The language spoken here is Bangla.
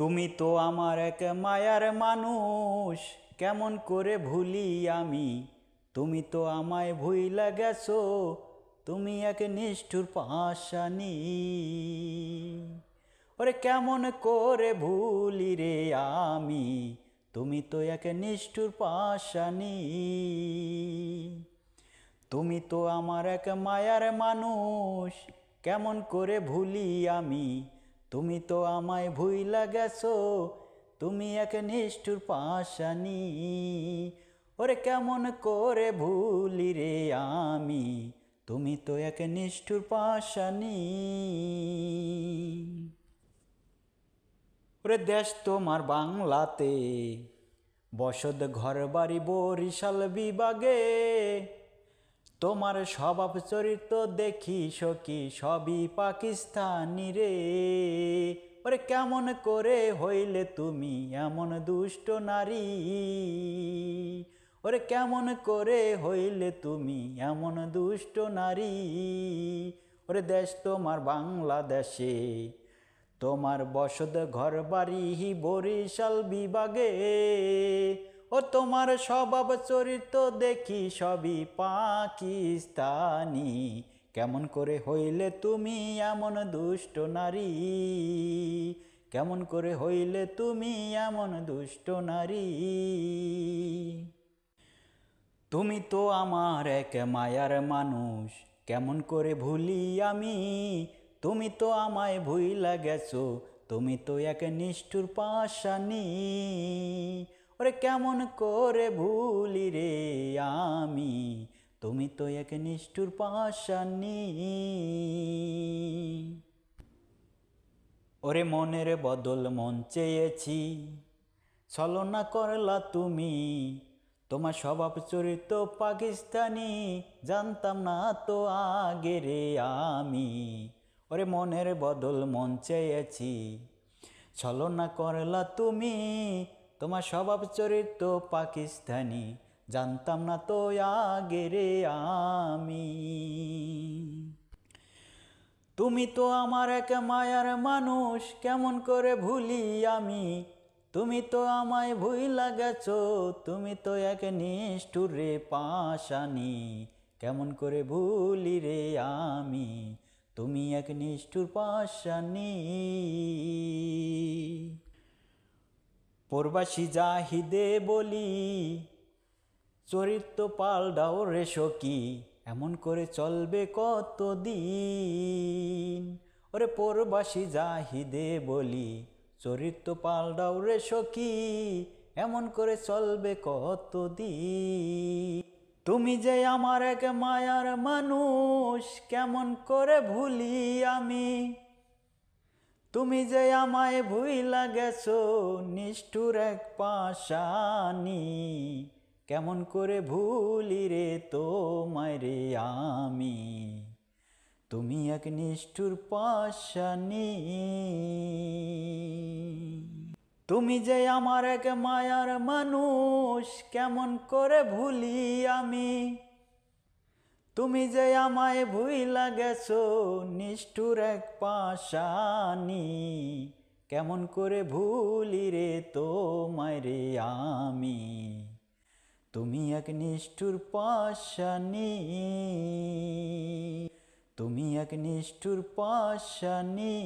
তুমি তো আমার এক মায়ার মানুষ, কেমন করে ভুলি আমি? তুমি তো আমায় ভুইলা গেছো, তুমি এক নিষ্ঠুর পাশানি ওরে কেমন করে ভুলি রে আমি, তুমি তো এক নিষ্ঠুর পাশানি তুমি তো আমার এক মায়ার মানুষ, কেমন করে ভুলি আমি? তুমি তো আমায় ভুইলা গেছো, তুমি এক নিষ্ঠুর পাশানি ওরে কেমন করে ভুলি রে আমি, তুমি তো এক নিষ্ঠুর পাশানি ওরে দেশ তোমার বাংলাতে, বসত ঘর বাড়ি বরিশাল বিভাগে তোমার স্বভাব চরিত্র দেখি সখী সবই পাকিস্তানি রে। ওরে কেমন করে হইলে তুমি এমন দুষ্ট নারী? ওরে কেমন করে হইলে তুমি এমন দুষ্ট নারী? ওরে দেশ তোমার বাংলাদেশে, তোমার বসত ঘর বাড়ি বরিশাল বিভাগে ও তোমার স্বভাব চরিত্র দেখি সবই পাকিস্তানি। কেমন করে হইলে তুমি এমন দুষ্ট নারী? কেমন করে হইলে তুমি এমন দুষ্ট নারী? তুমি তো আমার এক মায়ার মানুষ, কেমন করে ভুলি আমি? তুমি তো আমায় ভুইলা গেছো, তুমি তো এক নিষ্ঠুর পাশানি ওরে কেমন করে ভুলি রে আমি? তুমি তো এক নিষ্ঠুর পাশানি ওরে মনের বদল মন চেয়েছি, ছলনা করলা তুমি। তোমার স্বভাব চরিত্র পাকিস্তানি, জানতাম না তো আগে রে আমি। ওরে মনের বদল মন চেয়েছি, ছলনা করলা তুমি। তোমার স্বভাব চরিত্র পাকিস্তানি, জানতাম না তো আগে রে আমি। তুমি তো আমার এক মায়ার মানুষ, কেমন করে ভুলি আমি? তুমি তো আমায় ভুইলা গেছো, তুমি তো এক নিষ্ঠুর রে পাশানি, কেমন করে ভুলি রে আমি? তুমি এক নিষ্ঠুর পাশানি। প্রবাসী জাহিদে বলি, চরিত্র পাল্টাও রে সখী, এমন করে চলবে কতদিন? ওরে প্রবাসী জাহিদে বলি, চরিত্র পাল্টাও রে সখী, এমন করে চলবে কতদিন? তুমি যে আমার এক মায়ার মানুষ, কেমন করে ভুলি আমি? তুমি যে আমায় ভুইলা গেছো, নিষ্ঠুর এক পাশানি কেমন করে ভুলি রে তোমায় রে আমি? তুমি এক নিষ্ঠুর পাশানি তুমি যে আমার এক মায়ার মানুষ, কেমন করে ভুলি আমি? তুমি যে আমায় ভুইলা গেছো, নিষ্ঠুর এক পাশানি কেমন করে ভুলি রে তোমায় রে আমি? তুমি এক নিষ্ঠুর পাশানি তুমি এক নিষ্ঠুর পাশানি